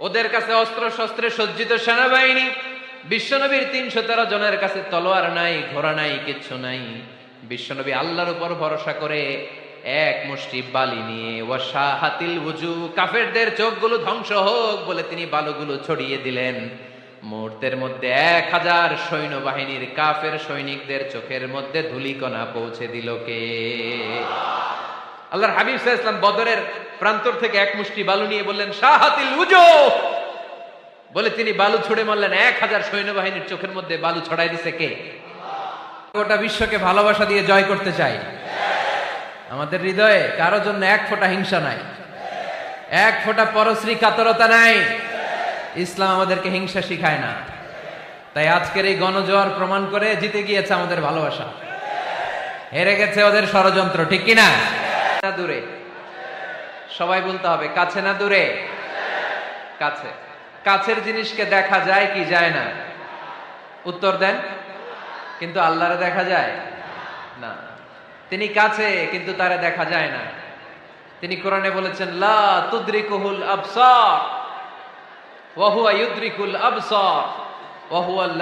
ওদের কাছে অস্ত্র শস্ত্রে সজ্জিত সেনাবাহিনী, বিশ্বনবীর তিনশো তেরো জনের কাছে তলোয়ার নাই, ঘোড়া নাই, কিচ্ছু নাই। বিশ্বনবী আল্লাহর উপর ভরসা করে এক মুষ্টি বালি নিয়ে ওয়াসা হাতিল উজু, কাফেরদের চোখগুলো ধ্বংস হোক বলে তিনি বালুগুলো ছড়িয়ে দিলেন। মুহূর্তের মধ্যে এক হাজার সৈন্যবাহিনীর কাফের সৈনিকদের চোখের মধ্যে ধুলিকণা পৌঁছে দিল কে? আল্লাহর হাবিব ইসলাম বদরের প্রান্তর থেকে এক মুষ্টি বালু নিয়ে বললেন শাহাতিল উজু! বলে তিনি বালু ছুড়ে মারলেন। এক হাজার সৈন্যবাহিনীর চোখের মধ্যে বালু ছড়াই দিছে কে? গোটা বিশ্বকে ভালোবাসা দিয়ে জয় করতে চাই আমাদের হৃদয়ে কারও জন্য এক ফোঁটা হিংসা নাই। এক ফোঁটা পরশ্রী কাতরতা নাই। ইসলাম আমাদেরকে হিংসা শিখায় না। তাই আজকের এই গণজোয়ার প্রমাণ করে জিতে গিয়েছে আমাদের ভালোবাসা। হেরে গেছে ওদের ষড়যন্ত্র, ঠিক কিনা? দূরে। সবাই বলতে হবে, কাছে না দূরে? কাছে। কাছের জিনিসকে দেখা যায় কি যায় না? উত্তর দেন। কিন্তু আল্লাহরে দেখা যায়? না। তিনি কাছে, কিন্তু তারে দেখা যায় না। তিনি কোরআনে বলেছেন, লা তুদ্রিকুহুল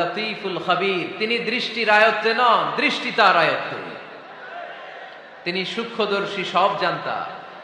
লতীফুল তিনি দৃষ্টির আয়ত্তে নন, দৃষ্টি তার আয়ত্তে। তিনি সূক্ষ্মদর্শী সব জানতা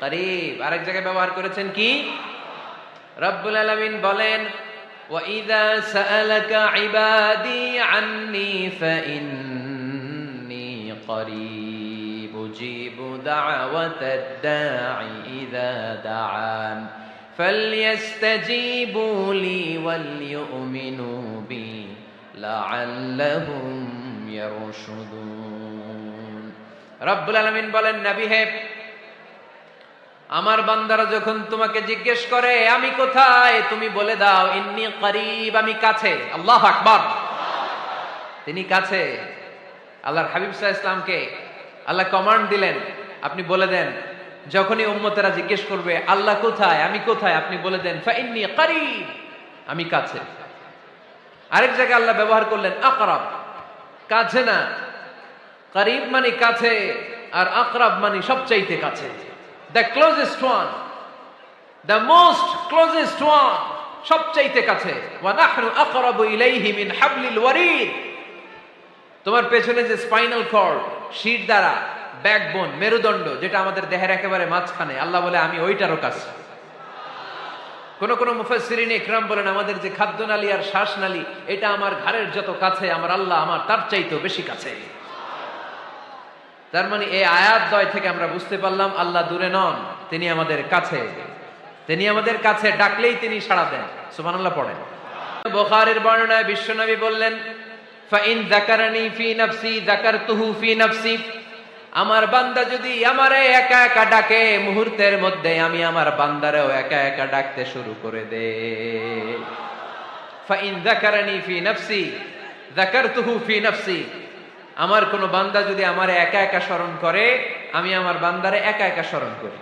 করিব আরেক জায়গায় ব্যবহার করেছেন কি রব্বুল আলামিন বলেন وَإِذَا سَأَلَكَ عِبَادِي عَنِّي فَإِنِّي قَرِيبٌ أُجِيبُ دَعْوَةَ الدَّاعِ إِذَا دَعَانِ فَلْيَسْتَجِيبُوا لِي وَلْيُؤْمِنُوا بِي لَعَلَّهُمْ يَرْشُدُونَ রব্বুল আলামিন বলেন নবী হে আমার বান্দারা যখন তোমাকে জিজ্ঞেস করে, আমি কোথায়? তুমি বলে দাও, ইন্নি করিব, আমি কাছে। আল্লাহ আকবার। তিনি কাছে। আল্লাহর হাবিব সাহা ইসলামকে আল্লাহ কমান্ড দিলেন। আপনি বলে দেন, যখনই উম্মতেরা জিজ্ঞেস করবে, আল্লাহ কোথায়? আমি কোথায়? আপনি বলে দেন, ফাইন্নি করিব, আমি কাছে। আরেক জায়গায় আল্লাহ ব্যবহার করলেন, আকরাব। কাছে না। করিব মানে কাছে, আর আকরাব মানে সবচাইতে কাছে। The closest one the most closest one সবচাইতে কাছে। তোমার পেছনে যে স্পাইনাল কর্ড, শির দ্বারা, ব্যাকবোন, মেরুদণ্ড, যেটা আমাদের দেহের একেবারে মাঝখানে, আল্লাহ বলে, আমি ওইটারও কাছে কোন কোন মুফাসসিরিন ইকরাম বলেন, আমাদের যে খাদ্যনালী আর শ্বাসনালী, এটা আমার ঘাড়ের যত কাছে, আমার আল্লাহ আমার তার চাইতেও বেশি কাছে। তার মানে এই আয়াত দয় থেকে আমরা বুঝতে পারলাম আল্লাহ দূরে নন, তিনি আমাদের কাছে। তিনি আমাদের কাছে ডাকলেই তিনি সাড়া দেন। সুবহানাল্লাহ পড়েন। বুখারীর বর্ণনায় বিশ্বনবী বললেন, ফাইন যাকারানি ফি নাফসি, যাকারতুহু ফি নাফসি। আমার বান্দা যদি আমারে একা একা ডাকে, মুহূর্তের মধ্যে আমি আমার বান্দারেও একা একা ডাকতে শুরু করে দে। ফাইন যাকারানি ফি নাফসি, যাকারতুহু ফি নাফসি। আমার কোনো বান্দা যদি আমার একা একা স্মরণ করে, আমি আমার বান্দারে একা একা স্মরণ করি।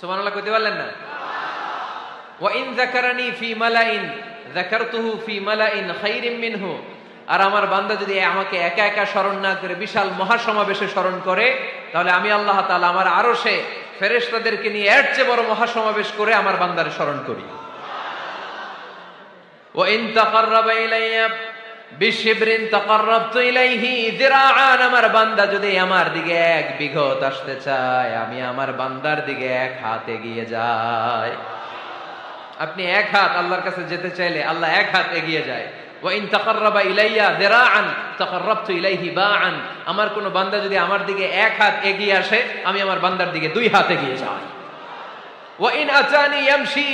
সুমানাল্লাহ কইতে পারলেন না? ও ওয়াইন জাকারানি ফি মালাইন জাকারতুহু ফি মালাইন খাইরিম মিনহু। আর আমার বান্দা যদি আমাকে একা একা স্মরণ না করে, বিশাল মহাসমাবেশে স্মরণ করে, তাহলে আমি আল্লাহ তালা আমার আরও সে ফেরেস্তাদেরকে নিয়ে এর চেয়ে বড় মহাসমাবেশ করে আমার বান্দারে স্মরণ করি। ও ইন ইন্তাকার আমার আপনি এক হাত আল্লাহর কাছে যেতে চাইলে আল্লাহ এক হাত এগিয়ে যায়। ইলাইহি আমার কোন বান্দা যদি আমার দিকে এক হাত এগিয়ে আসে, আমি আমার বান্দার দিকে দুই হাত এগিয়ে যাই। আতানি ইয়ামশি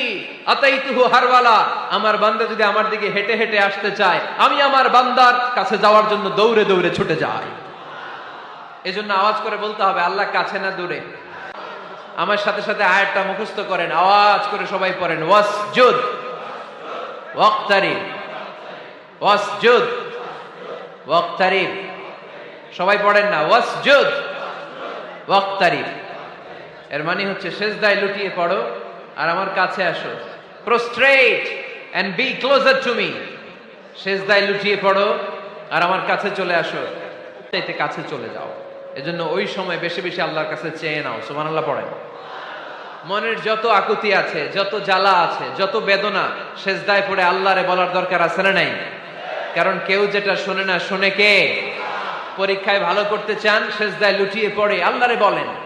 হারওয়ালা। আমার বান্দা যদি আমার দিকে হেঁটে হেঁটে আসতে চায়, আমি আমার বান্দার কাছে যাওয়ার জন্য দৌড়ে দৌড়ে ছুটে যাই। এজন্য আওয়াজ করে বলতে হবে, আল্লাহ কাছে না দূরে। আমার সাথে সাথে আয়াতটা মুখস্থ করেন, আওয়াজ করে সবাই পড়েন ওয়াসজুদ। ওয়াক্তারিব। সবাই পড়েন না, ওয়াসজুদ। ওয়াক্তারিব। এর মানে হচ্ছে সেজদায় লুটিয়ে পড়ো আর আমার কাছে আসো। Prostrate and be closer to me সেজদায় লুটিয়ে পড়ো আর আমার কাছে চলে আসো। চাইতে কাছে চলে যাও। এজন্য ওই সময় বেশি বেশি আল্লাহর কাছে চেয়ে নাও। সুবহানাল্লাহ পড়েন। মনের যত আকুতি আছে, যত জ্বালা আছে, যত বেদনা, সেজদায় পড়ে আল্লাহরে বলার দরকার আছে না নাই? কারণ কেউ যেটা শোনে না, শোনে কে? পরীক্ষায় ভালো করতে চান, সেজদায় লুটিয়ে পড়ে আল্লাহরে বলেন।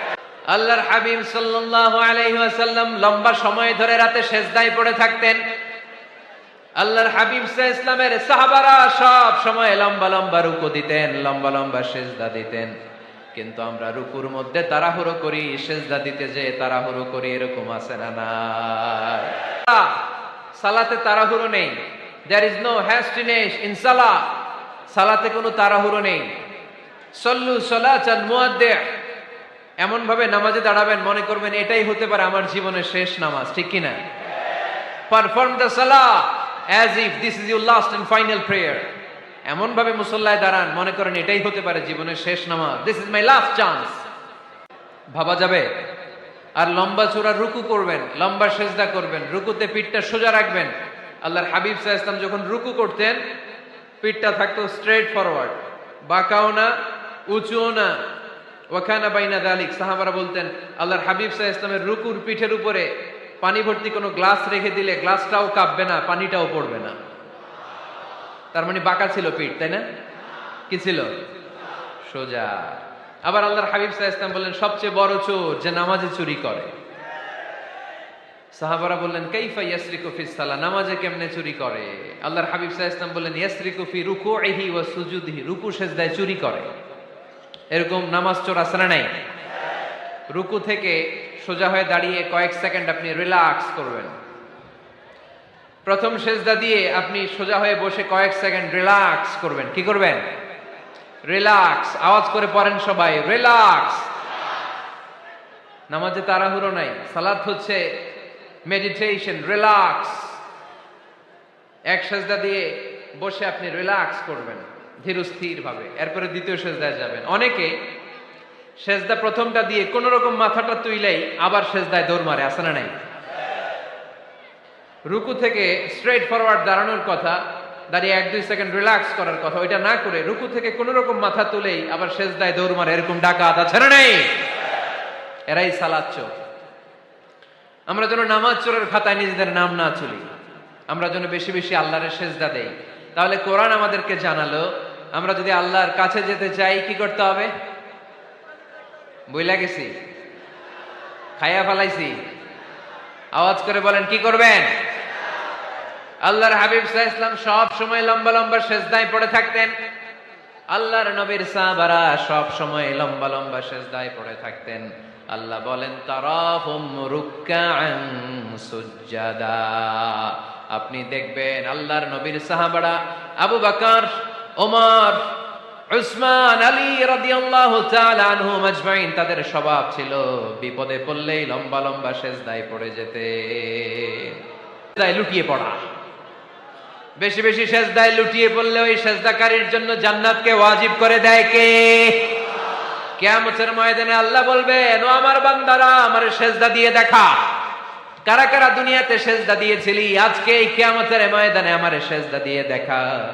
আল্লাহর হাবিব সাল্লাল্লাহু আলাইহি ওয়াসাল্লাম লম্বা সময় ধরে রাতে সেজদায় পড়ে থাকতেন। আল্লাহর হাবিব ইসলামের সাহাবারা সব সময় লম্বা লম্বা রুকু দিতেন, লম্বা লম্বা সেজদা দিতেন। কিন্তু আমরা রুকুর মধ্যে তাড়াহুড়ো করি, সেজদা দিতে যে তাড়াহুড়ো করি, এরকম আছে না না সালাতে তাড়াহুড়ো নেই। There is no hastiness in সালা সালাতে কোনো তাড়াহুড়ো নেই। সল্লু মুয়াদ্দি এমন ভাবে নামাজে দাঁড়াবেন, মনে করবেন এটাই হতে পারে আমার জীবনের শেষ নামাজ, ঠিক কিনা? পারফর্ম দ্য সালা as if this is your last and final prayer এমন ভাবে মুসল্লায় দাঁড়ান, মনে করেন এটাই হতে পারে জীবনের শেষ নামাজ। This is my last chance ভাবা যাবে? আর লম্বা চূড়া রুকু করবেন, লম্বা সেজদা করবেন, রুকুতে পিঠটা সোজা রাখবেন। আল্লাহর হাবিব সাহা ইসলাম যখন রুকু করতেন, পিঠটা থাকতো স্ট্রেট ফরওয়ার্ড বাঁকাও না, উঁচুও না। ওখানা বাইনা দালিক, সাহাবারা বলতেন, আল্লাহর হাবিব সাহা ইসলামের রুকুর পিঠের উপরে পানি ভর্তি কোনো গ্লাস রেখে দিলে গ্লাসটাও কাঁপবে না, পানিটাও পড়বে না। তার মানে বাঁকা ছিল পিঠ, তাই না? কি ছিল? সোজা। আবার আল্লাহর হাবিব সাহা ইসলাম বললেন, সবচেয়ে বড় চোর যে নামাজে চুরি করে। সাহাবারা বললেন, কাইফা ইয়াসরিকু ফি সালা নামাজে কেমনে চুরি করে? আল্লাহর হাবিব সাহা ইসলাম বললেন, ইয়াসরিকু ফি রুকুইহি ওয়া সুজুদিহি রুকু সেজদায় চুরি করে। এরকম নামাজ চোর নাই? রুকু থেকে সোজা হয়ে দাঁড়িয়ে কয়েক সেকেন্ড আপনি রিল্যাক্স করবেন। প্রথম সেজদা দিয়ে আপনি সোজা হয়ে বসে কয়েক সেকেন্ড রিল্যাক্স করবেন। কি করবেন? রিল্যাক্স। আওয়াজ করে পড়েন সবাই, রিল্যাক্স। নামাজে তাড়াহুড়ো নাই সালাদ হচ্ছে মেডিটেশন, রিল্যাক্স। এক সেজদা দিয়ে বসে আপনি রিল্যাক্স করবেন। ধীরস্থির ভাবে এরপরে দ্বিতীয় সেজদায় যাবেন। অনেকে সেজদা প্রথমটা দিয়ে কোন রকম মাথাটা তুইলেই আবার সেজদায় দৌড় মারে আসে না নাই? রুকু থেকে স্ট্রেট ফরওয়ার্ড দাঁড়ানোর কথা, দাঁড়িয়ে এক দুই সেকেন্ড রিল্যাক্স করার কথা, ওইটা না করে রুকু থেকে কোন রকম মাথা তুলেই আবার সেজদায় দৌড় মারে, এরকম ডাকাত, আছে না নাই? এরাই সালাদ চোর। আমরা যেন নামাজ চোরের খাতায় নিজেদের নাম না চলি আমরা যেন বেশি বেশি আল্লাহরের সেজদা দেই। তাহলে কোরআন আমাদেরকে জানালো আমরা যদি আল্লাহর কাছে যেতে চাই, কি করতে হবে? বইলা গেছি। খাইয়া ফালাইছি। আওয়াজ করে বলেন, কি করবেন? আল্লাহর হাবিব সাহা ইসলাম সব সময় লম্বা লম্বা সেজদায় পড়ে থাকতেন। আল্লাহর নবীর সাহাবারা সব সময় লম্বা লম্বা সেজদায় পড়ে থাকতেন। আল্লাহ বলেন, তারাহুম আপনি দেখবেন আল্লাহর নবীর সাহাবারা আবু বকর ওমর, উসমান, আলী রাদিয়াল্লাহু তাআলা আজমাইন তাদের স্বভাব ছিল বিপদে পড়লেই লম্বা লম্বা সেজদায় পড়ে যেতে। সেজদায় লুটিয়ে পড়া। বেশি বেশি সেজদায় লুটিয়ে পড়লে ওই সেজদাকারীর জন্য জান্নাতকে ওয়াজিব করে দেয় কে? কিয়ামতের ময়দানে আল্লাহ বলবেন, ও আমার বান্দারা, আমার সেজদা দিয়ে দেখা। কারা কারা দুনিয়াতে সেজদা দিয়েছিলি, আজকে এই কিয়ামতের ময়দানে আমার সেজদা দিয়ে দেখা।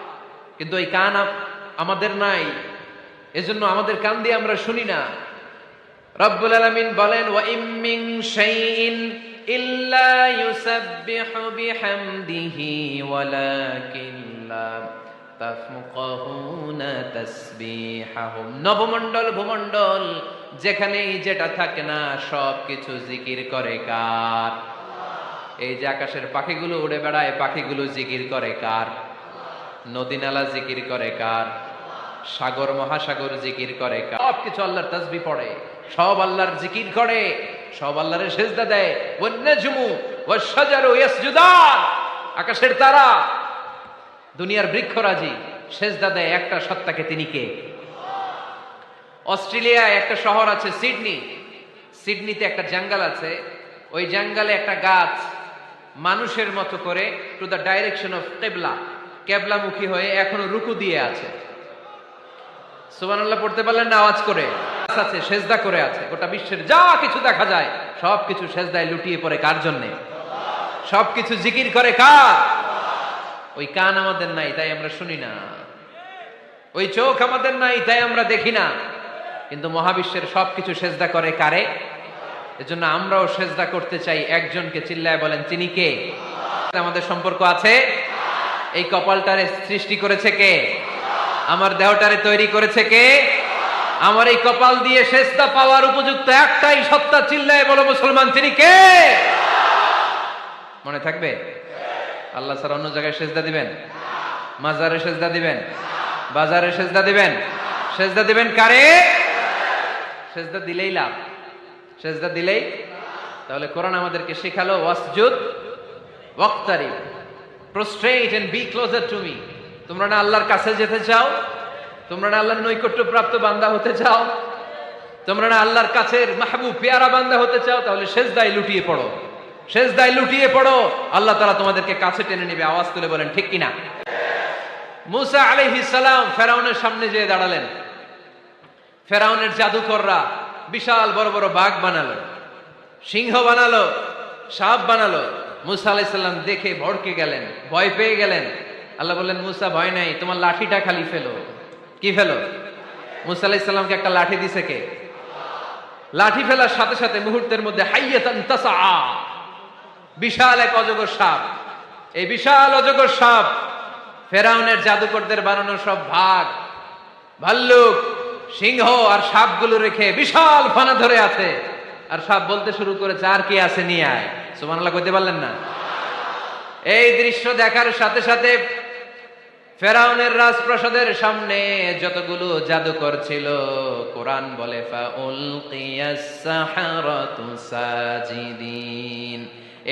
কিন্তু এই কান আমাদের নাই। এজন্য আমাদের কান দিয়ে আমরা শুনি না। রব্বুল আলামিন বলেন ওয়া ইম শাইইন ইল্লা ইউসাব্বিহু বিহামদিহি ওয়ালাকিন লা তাফকাহুনা তাসবিহাহুম। নবমণ্ডল, ভূমণ্ডল, যেখানেই যেটা থাকে না সব কিছু জিকির করে কার? এই যে আকাশের পাখিগুলো উড়ে বেড়ায়, পাখিগুলো জিকির করে কার? নদী নালা জিকির করে কার? সাগর, মহাসাগর জিকির করে কার? সব কিছু আল্লাহর তাসবি পড়ে। সব আল্লাহর জিকির করে। সব আল্লাহর সেজদা দেয়। ওয়ান্নাজমু ইয়াসজুদান। আকাশের তারা। দুনিয়ার বৃক্ষরাজি সেজদা দেয় একটা সত্তাকে তিনি কে? অস্ট্রেলিয়ায় একটা শহর আছে সিডনি। সিডনিতে একটা জঙ্গল আছে। ওই জঙ্গলে একটা গাছ মানুষের মতো করে টু দ্য ডাইরেকশন অফ কেবলা কেবলামুখী হয়ে এখনও রুকু দিয়ে আছে। সুবহানাল্লাহ, পড়তে পারলেন না আওয়াজ করে। আছে, সেজদা করে আছে। গোটা বিশ্বের যা কিছু দেখা যায় সব কিছু সেজদায় লুটিয়ে পড়ে কার জন্যে? সব কিছু জিকির করে কার? ওই কান আমাদের নাই, তাই আমরা শুনি না। ওই চোখ আমাদের নাই, তাই আমরা দেখি না। কিন্তু মহাবিশ্বের সবকিছু সেজদা করে কারে? এজন্য আমরাও সেজদা করতে চাই একজনকে, চিল্লায় বলেন, তিনি কে? আমাদের সম্পর্ক আছে? এই কপালটারে সৃষ্টি করেছে কে? আমার দেহটারে তৈরি করেছে কে? আমার এই কপাল দিয়ে সেজদা পাওয়ার উপযুক্ত একটাই সত্তা চিল্লায় বলো মুসলমান, তিনি কে? মনে থাকবে? আল্লাহ স্যার অন্য জায়গায় সেজদা দিবেন? মাজারে সেজদা দিবেন? বাজারে সেজদা দিবেন? সেজদা দিবেন কারে? সেজদা দিলেই লাভ। সেজদা দিলেই? তাহলে কোরআন আমাদেরকে শেখালো, ওয়াসজুদ ওয়াক্তারি prostrate and be closer to me তোমরা না আল্লাহর কাছে যেতে চাও? তোমরা না আল্লাহর নৈকট্য প্রাপ্ত বান্দা হতে চাও? তোমরা না আল্লাহর কাছের মাহবুব, পেয়ারা বান্দা হতে চাও? তাহলে শেষ দায় লুটিয়ে পড়ো। সেজদায় লুটিয়ে পড়ো। আল্লাহ তাআলা তোমাদেরকে কাছে টেনে নেবে। আওয়াজ তুলে বলেন, ঠিক কিনা? মুসা আলাইহিস সালাম ফেরাউনের সামনে যেয়ে দাঁড়ালেন। ফেরাউনের জাদুকররা বিশাল বড় বড় বাঘ বানালো, সিংহ বানালো, সাপ বানালো। মুসা আলাইসাল্লাম দেখে ভড়কে গেলেন, ভয় পেয়ে গেলেন। আল্লাহ বললেন, মুসা, ভয় নাই, তোমার লাঠিটা খালি ফেলো। কি ফেলো? মুসা আলাইসাল্লামকে একটা লাঠি দিছে কে? লাঠি ফেলার সাথে সাথে মুহূর্তের মধ্যে বিশাল এক অজগর সাপ। এই বিশাল অজগর সাপ ফেরাউনের জাদুকরদের বানানো সব ভাগ, ভাল্লুক, সিংহ আর সাপগুলো রেখে বিশাল ফানা ধরে আছে। আর সাপ বলতে শুরু করেছে, আর কি আছে নিয়ে আয়? সুবহানাল্লাহ কইতে পারলেন না। এই দৃশ্য দেখার সাথে সাথে ফেরাউনের রাজপ্রাসাদের সামনে যতগুলো জাদুকর ছিল, কোরআন বলে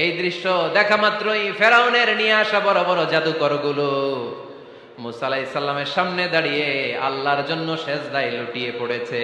এই দৃশ্য দেখা মাত্রই ফেরাউনের নিয়ে আসা বড় বড় জাদুকরগুলো মুসা আলাইহিস সালামের সামনে দাঁড়িয়ে আল্লাহর জন্য সেজদায় লুটিয়ে পড়েছে।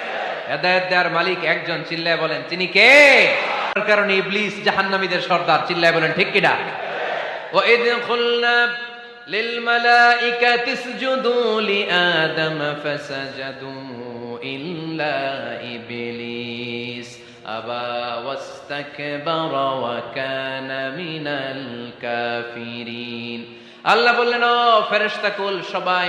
হেদায়েত দেওয়ার মালিক একজন চিল্লায় বলেন তিনি কে তার কারণে ইবলিস জাহান্নামীদের সর্দার চিল্লায় বলেন ঠিক কিনা وإذ قلنا للملائكة اسجدوا لآدم فسجدوا إلا إبليس أبى واستكبر وكان من الكافرين আল্লাহ বললেন ও ফেরেশতা কুল সবাই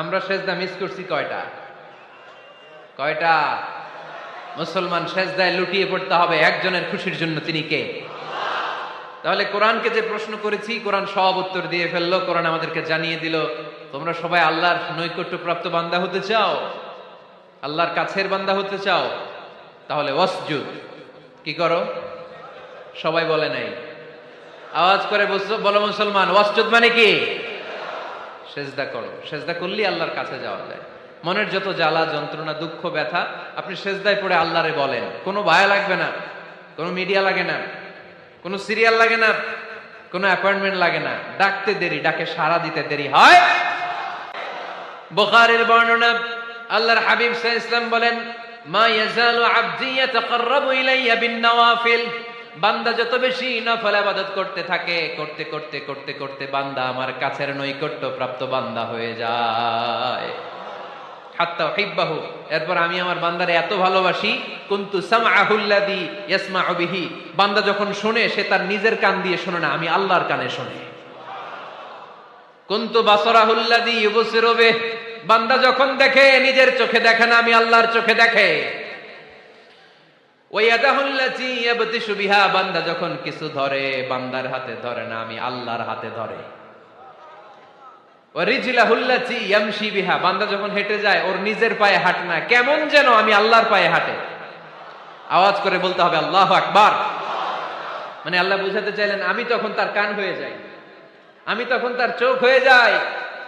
আমরা সেজদা মিস করছি কয়টা? কয়টা? মুসলমান সেজদায় লুটিয়ে পড়তে হবে একজনের খুশির জন্য তিনি কে? তাহলে কোরআনকে যে প্রশ্ন করেছি, কোরআন সব উত্তর দিয়ে ফেলল, কোরআন আমাদেরকে জানিয়ে দিল, তোমরা সবাই আল্লাহর নৈকট্য প্রাপ্ত বান্দা হতে চাও? আল্লাহর কাছের বান্দা হতে চাও? তাহলে ওয়াসজুদ, কি করো? সবাই বলে নাই। আওয়াজ করে বলো মুসলমান, ওয়াসজুদ মানে কি? সেজদা করো। সেজদা করলেই আল্লাহর কাছে যাওয়া যায়। মনের যত জ্বালা, যন্ত্রণা, দুঃখ, ব্যথা, আপনি সেজদায় পড়ে আল্লাহরে বলেন। কোনো ভায়া লাগবে না, কোনো মিডিয়া লাগে না, কোনো সিরিয়াল লাগে না, কোনো অ্যাপয়েন্টমেন্ট লাগে না। ডাকতে দেরি, ডাকে সারা দিতে দেরি হয়। বুখারীর বর্ণনা, আল্লাহর হাবিব আলাইহি ইসলাম বলেন, মা ইয়াজালু আবদি ইয়াতাকাররাবু ইলাইয়া বিন নওয়াফিল। বান্দা যত বেশি নফল আবাদত করতে থাকে, করতে করতে করতে করতে বান্দা আমার কাছের নৈকট্য প্রাপ্ত বান্দা হয়ে যায়। এত ভালোবাসি, কুন্তু বান্দা যখন শুনে, সে তার নিজের কান দিয়ে শোনে না, আমি আল্লাহর কানে শুনি। বিহি। বান্দা যখন দেখে, নিজের চোখে দেখে না, আমি আল্লাহর চোখে দেখে। বান্দা যখন কিছু ধরে, বান্দার হাতে ধরে না, আমি আল্লাহর হাতে ধরে। বান্দা যখন হেঁটে যায়, ওর নিজের পায়ে হাঁটে না, কেমন যেন আমি আল্লাহর পায়ে হাঁটে। আওয়াজ করে বলতে হবে, আল্লাহ আকবার। মানে আল্লাহ বুঝাতে চাইলেন, আমি তখন তার কান হয়ে যাই। আমি তখন তার চোখ হয়ে যাই।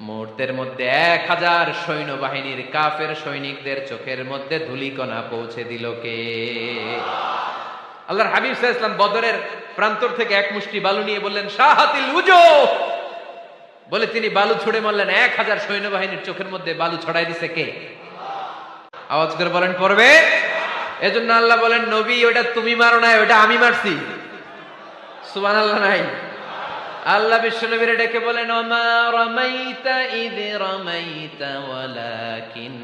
মুহূর্তের মধ্যে এক হাজার সৈন্যবাহিনীর কাফের সৈনিকদের চোখের মধ্যে ধুলিকণা পৌঁছে দিল কে? আল্লাহর হাবিব আলাইহি ওয়াসাল্লাম বদরের প্রান্তর থেকে এক মুষ্টি বালু নিয়ে বললেন, শাহাতিল উজো বলে তিনি বালু ছুড়ে মারলেন, এক হাজার সৈন্যবাহিনীর চোখের মধ্যে বালু ছড়াই দিছে কে? আওয়াজ করে বলেন, পড়বে? এজন্য আল্লাহ বলেন, নবী ওটা তুমি মারো নাই ওটা আমি মারছি। সুবান আল্লাহ নাই। আল্লাহ বিশ্ব নবীরে ডেকে বলেন, ওমা রমাইতা ইদ রমাইতা, ওয়ালাকিন্নাল্লাহ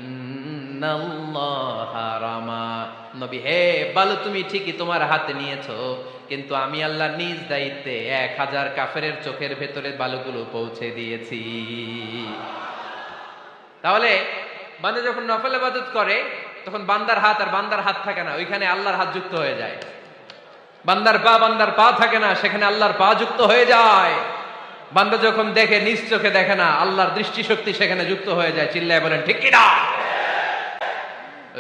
রামা। নবী, হে বালু, তুমি ঠিকই তোমার হাতে নিয়েছো, কিন্তু আমি আল্লাহ নিজ দায়িত্বে এক হাজার কাফেরের চোখের ভেতরে বালুগুলো পৌঁছে দিয়েছি। তাহলে বান্দা যখন নফল ইবাদত করে, তখন বান্দার হাত আর বান্দার হাত থাকে না, ওইখানে আল্লাহর হাত যুক্ত হয়ে যায়। বান্দার পা বান্দার পা থাকে না, সেখানে আল্লাহর পা যুক্ত হয়ে যায়। বান্দা যখন দেখে, নিজ চোখে দেখে না, আল্লাহর দৃষ্টিশক্তি সেখানে যুক্ত হয়ে যায়, চিল্লায় বলেন, ঠিক কিনা?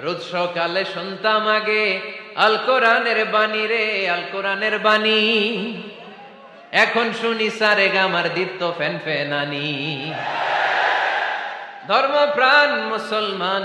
রোজ সকালে শুনতাম আগে, আল কোরআনের বাণী রে, আল কোরআনের বাণী। এখন শুনি, সারে গামার দীপ্ত ফ্যান ফ্যানানি ধর্মপ্রাণ মুসলমান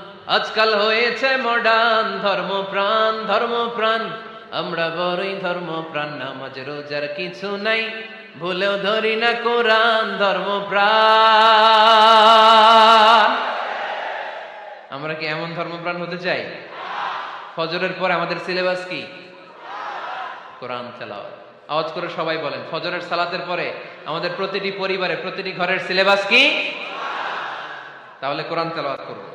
আজকাল হয়েছে মডার্ন ধর্ম প্রাণ ধর্ম প্রাণ আমরা বড়ই ধর্মপ্রাণ, নামাজ, রোজার কিছু নাই। ভুলেও ধরি না কোরআন, ধর্মপ্রাণ। আমরা কি এমন ধর্মপ্রাণ হতে চাই? ফজরের পর আমাদের সিলেবাস কি? কোরআন তেলাওয়াত। আওয়াজ করে সবাই বলেন, ফজরের সালাতের পরে আমাদের প্রতিটি পরিবারে, প্রতিটি ঘরের সিলেবাস কি? তাহলে কোরআন তেলাওয়াত করব।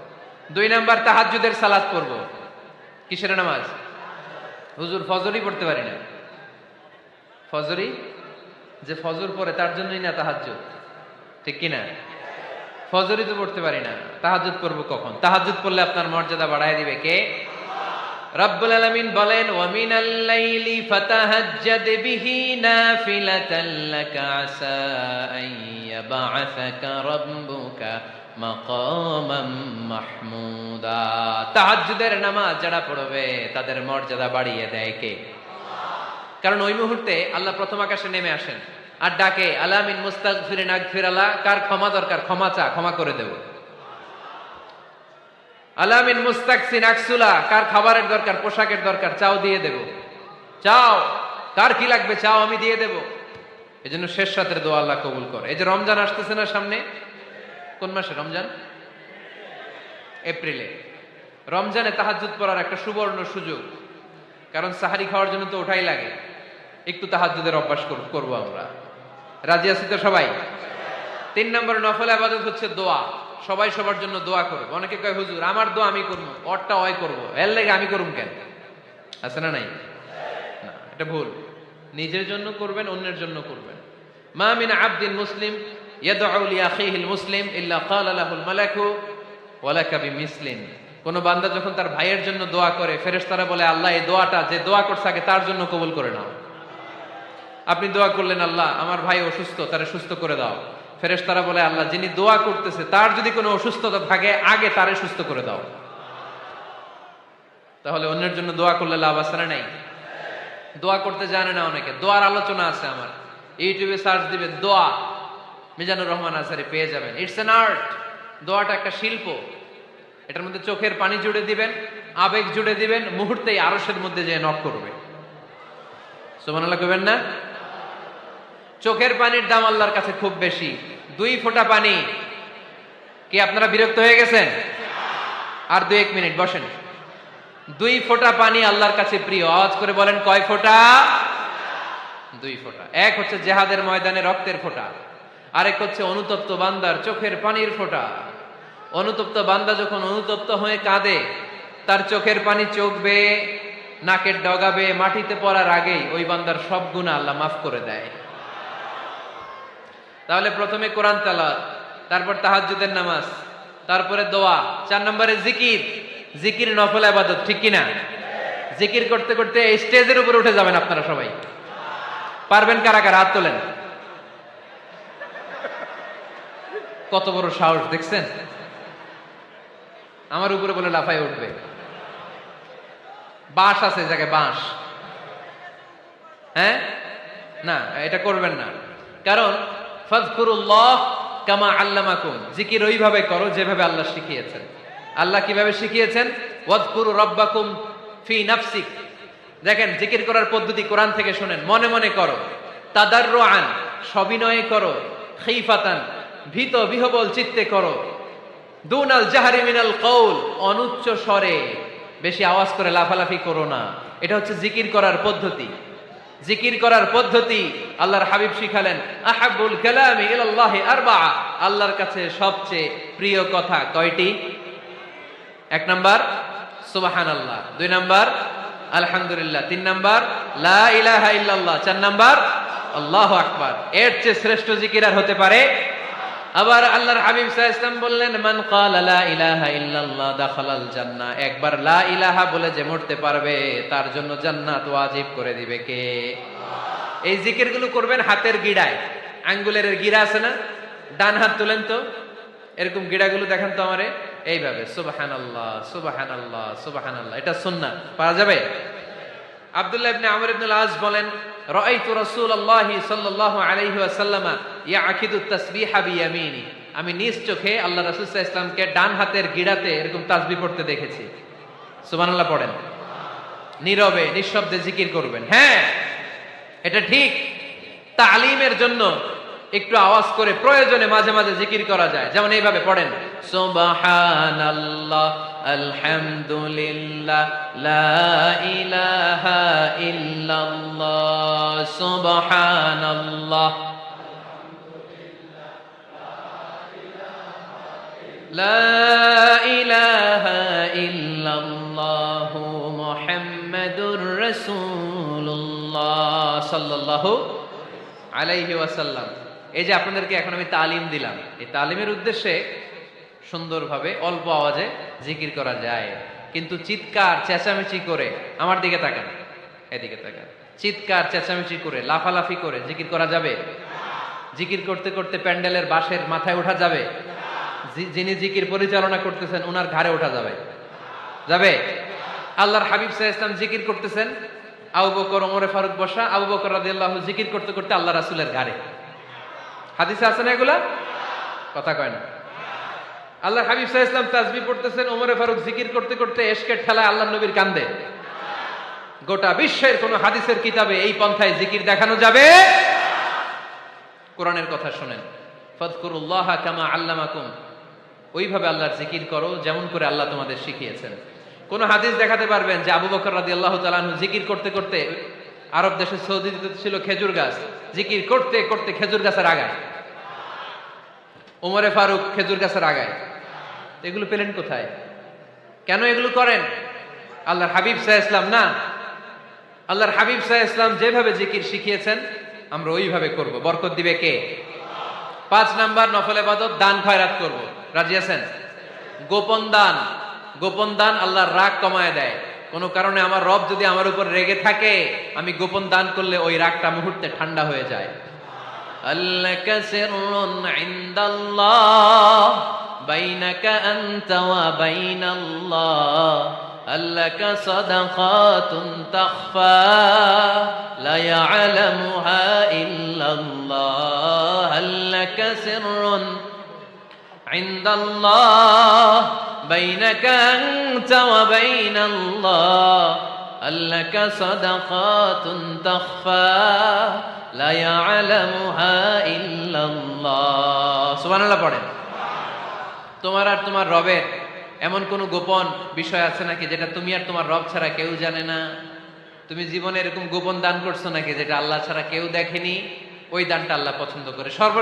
দুই নাম্বার তাহাজ্জুদের সালাদ পড়ব। কিসের নামাজ? হুজুর ফজরই পড়তে পারি না। ফজরই? যে ফজর পড়ে তার জন্যই না তাহাজ্জুদ। ঠিক কি না ফজরই তো পড়তে পারি না। তাহাজ্জুদ পড়ব কখন? তাহাজ্জুদ পড়লে আপনার মর্যাদা বাড়ায় দিবে কে? রব্বুল আলামিন বলেন ওয়া মিনাল লাইলি ফাতাহাজ্জাদ বিহি নাফিলাতান লাকা আসা আন ইয়াবআসাকা রাব্বুকা মাহমুদা। তাহাজ্জুদের নামাজ যারা পড়বে, তাদের মর্যাদা বাড়িয়ে দেয় কে? কারণ ওই মুহূর্তে আল্লাহ প্রথম আকাশে নেমে আসেন আর ডাকে, আলামিন মুস্তাগফিরিন আগফিরালা কার ক্ষমা দরকার? ক্ষমা চা, ক্ষমা করে দেব। আলামিন মুস্তাকসিন আকসুলা কার খাবারের দরকার? পোশাকের দরকার? চাও দিয়ে দেব। চাও, কার কি লাগবে? চাও, আমি দিয়ে দেব। এই জন্য শেষ রাতের দোয়া আল্লাহ কবুল করে। এই যে রমজান আসতেছে না সামনে কোন মাসে? রমজান? এপ্রিলে। রমজানে তাহাজুদ পড়ার একটা সুবর্ণ সুযোগ। কারণ সাহারি খাওয়ার জন্য তো ওঠাই লাগে। একটু তাহাজুদের অভ্যাস কর- করব আমরা। রাজি আছি তো সবাই? তিন নম্বর নফল আবাদত হচ্ছে দোয়া। সবাই সবার জন্য দোয়া করবে। অনেকে কয়, হুজুর, আমার দোয়া আমি করব, অরটা অয় করব। এর লেগে আমি করুম কেন? আছে না নাই? না, এটা ভুল। নিজের জন্য করবেন, অন্যের জন্য করবেন। মা মিন আবদিন মুসলিম মুসলিম কোন বান্দা যখন তার ভাইয়ের জন্য দোয়া করে, ফেরেশতারা বলে, আল্লাহ, এই দোয়াটা যে দোয়া করছে আগে তার জন্য কবুল করে নাও। আপনি দোয়া করলেন, আল্লাহ, আমার ভাই অসুস্থ, তারে সুস্থ করে দাও। ফেরেশতারা বলে, আল্লাহ, যিনি দোয়া করতেছে, তার যদি কোনো অসুস্থতা থাকে, আগে তারে সুস্থ করে দাও। তাহলে অন্যের জন্য দোয়া করলে লাভ আছে না নাই? দোয়া করতে জানে না অনেকে। দোয়ার আলোচনা আছে আমার। ইউটিউবে সার্চ দিবেন, দোয়া। মিজানুর রহমান আসারি পেয়ে যাবেন। ইটস এন আর্ট দোয়াটা একটা শিল্প। এটার মধ্যে চোখের পানি জুড়ে দিবেন, আবেগ জুড়ে দিবেন, মুহূর্তেই আরসের মধ্যে যে নক করবে। সুবহানাল্লাহ কইবেন না? চোখের পানির দাম আল্লাহর কাছে খুব বেশি। দুই ফোঁটা পানি। কি আপনারা বিরক্ত হয়ে গেছেন? আর দু এক মিনিট, বসেন। দুই ফোঁটা পানি আল্লাহর কাছে প্রিয়। আওয়াজ করে বলেন, কয় ফোঁটা? দুই ফোঁটা। এক হচ্ছে জেহাদের ময়দানে রক্তের ফোঁটা। আরেক হচ্ছে অনুতপ্ত বান্দার চোখের পানির ফোঁটা। অনুতপ্ত বান্দা যখন অনুতপ্ত হয়ে কাঁদে, তার চোখের পানি চোখবে, নাকের ডগাবে, মাটিতে পড়ার আগেই ওই বান্দার সব গুণা আল্লাহ মাফ করে দেয়। তাহলে প্রথমে কোরআন তালাত তারপর তাহাজ্জুদের নামাজ, তারপরে দোয়া, চার নম্বরে জিকির। জিকির নফল আবাদত, ঠিক কিনা? জিকির করতে করতে এই স্টেজের উপরে উঠে যাবেন আপনারা সবাই। পারবেন কারা কারা? হাত তোলেন। কত বড় সাহস, দেখছেন? আমার উপরে বলে লাফাই উঠবে। বাঁশ আছে জায়গায়, বাঁশ। হ্যাঁ? না, এটা করবেন না। কারণ ফাজকুরুল্লাহ কামা আল্লামাকুম। জিকির ওইভাবে করো যেভাবে আল্লাহ শিখিয়েছেন। আল্লাহ কীভাবে শিখিয়েছেন? ওয়াজকুরু রব্বাকুম ফি নাফসিক। দেখেন, জিকির করার পদ্ধতি কোরআন থেকে শুনেন। মনে মনে করো, তাদাররুআন, সবিনয়ে করো, খিফাতান ভীত বিহবল চিত্তে করো। দুনাল জাহারি মিনাল কৌল অনুচ্চ স্বরে। বেশি আওয়াজ করে লাফালাফি করো না। এটা হচ্ছে জিকির করার পদ্ধতি। জিকির করার পদ্ধতি আল্লাহর হাবিব শিখালেন, আহাবুল কালামি ইলাল্লাহ আরবা আল্লাহর কাছে সবচেয়ে প্রিয় কথা কয়টি? এক নাম্বার সুবাহান আল্লাহ দুই নাম্বার, আলহামদুলিল্লাহ। তিন নাম্বার, লা ইলাহা ইল্লাল্লাহ। চার নাম্বার, আল্লাহ আকবার। এর চেয়ে শ্রেষ্ঠ জিকির আর হতে পারে আবার আল্লাহর হাবিব আলাইহি বললেন, মান লা ইলাহা ইল্লাল্লাহ দাখালাল জান্নাহ। একবার লা ইলাহা বলে যে মরতে পারবে, তার জন্য জান্নাত ওয়াজিব করে দিবে কে? এই জিকিরগুলো করবেন হাতের গিড়ায়। আঙ্গুলের গিরা আছে না? ডান হাত তুলেন তো। এরকম গিড়াগুলো দেখেন তো আমারে। এইভাবে সুবাহান আল্লাহ সুবাহান আল্লাহ সুবাহান আল্লাহ এটা সুন্না পাওয়া যাবে? আব্দুল্লাহ ইবনে আমর ইবনে আজ বলেন রাআইতু রাসূলুল্লাহি সাল্লাল্লাহু আলাইহি ওয়াসাল্লামা ইয়াকিদু তাসবিহা বিয়ামিনি। আমি নিজ চোখে আল্লাহ রাসূল সাল্লাল্লাহু ডান হাতের গিড়াতে এরকম তাসবিহ পড়তে দেখেছি। সুবহানাল্লাহ পড়েন। নীরবে, নিঃশব্দে জিকির করবেন। হ্যাঁ এটা ঠিক। তালিমের জন্য একটু আওয়াজ করে প্রয়োজনে মাঝে মাঝে জিকির করা যায়। যেমন এইভাবে পড়েন, সুবহানাল্লাহ, আলহামদুলিল্লাহ ইলাহা লা ইলাহা সাল্লাল্লাহু আলাইহি ওয়াসাল্লাম। এই যে আপনাদেরকে এখন আমি তালিম দিলাম, এই তালিমের উদ্দেশ্যে সুন্দরভাবে অল্প আওয়াজে জিকির করা যায়। কিন্তু চিৎকার, চেঁচামেচি করে আমার দিকে তাকান, এদিকে তাকান। চিৎকার, চেঁচামেচি করে, লাফালাফি করে জিকির করা যাবে? জিকির করতে করতে প্যান্ডেলের বাঁশের মাথায় ওঠা যাবে? যিনি জিকির পরিচালনা করতেছেন ওনার ঘাড়ে ওঠা যাবে? যাবে? আল্লাহর হাবিব সাহা ইসলাম জিকির করতেছেন। আবু বকর, ওমরে, ফারুক বসা, আবু বকর রাদিয়াল্লাহু জিকির করতে করতে আল্লাহ রাসূলের ঘাড়ে। হাদিসে আছে না এগুলা? কথা কয় না। আল্লাহ হাবিব সাহা ইসলাম তাজবি পড়তেছেন, ওমরে ফারুক জিকির করতে করতে এশকের ঠেলায় আল্লাহ নবীর কান্দে। গোটা বিশ্বের কোন হাদিসের কিতাবে এই পন্থায় জিকির দেখানো যাবে? কোরআনের কথা শুনেন। ফদকুরুল্লাহ কামা আল্লামাকুম। ওইভাবে আল্লাহর জিকির করো, যেমন করে আল্লাহ তোমাদের শিখিয়েছেন। কোন হাদিস দেখাতে পারবেন যে আবু বকর রাদি আল্লাহ তালাহু জিকির করতে করতে আরব দেশে সৌদিতে ছিল খেজুর গাছ। জিকির করতে করতে খেজুর গাছের আগায়। ওমরে ফারুক খেজুর গাছের আগায়। এগুলো পেলেন কোথায়? কেন এগুলো করেন? আল্লাহর হাবিব সাহা ইসলাম না। আল্লাহর হাবিব সাহা ইসলাম যেভাবে জিকির শিখিয়েছেন, আমরা ওইভাবে করব। বরকত দিবে কে? পাঁচ নাম্বার নফল এবাদত দান খয়রাত করব। রাজি আছেন? গোপন দান। গোপন দান আল্লাহর রাগ কমায় দেয়। কোনো কারণে আমার রব যদি আমার উপর রেগে থাকে, আমি গোপন দান করলে ওই রাগটা মুহূর্তে ঠান্ডা হয়ে যায়। আল্লাহ সিররুন ইনদাল্লাহ বাইনাকা আনতা ওয়া বাইনাল্লাহ لك صدقات تخفى لا يعلمها إلا الله هل لك سر عند الله بينك أنت وبين الله هل لك صدقات تخفى لا يعلمها إلا الله سبحان الله পড়েন তোমার আর তোমার রবের এমন কোন গোপন বিষয় আছে নাকি যেটা তুমি আর তোমার রব ছাড়া কেউ জানে না তুমি জীবনে এরকম গোপন দান করছো নাকি যেটা আল্লাহ ছাড়া কেউ দেখেনি ওই দানটা আল্লাহ পছন্দ করে সর্ব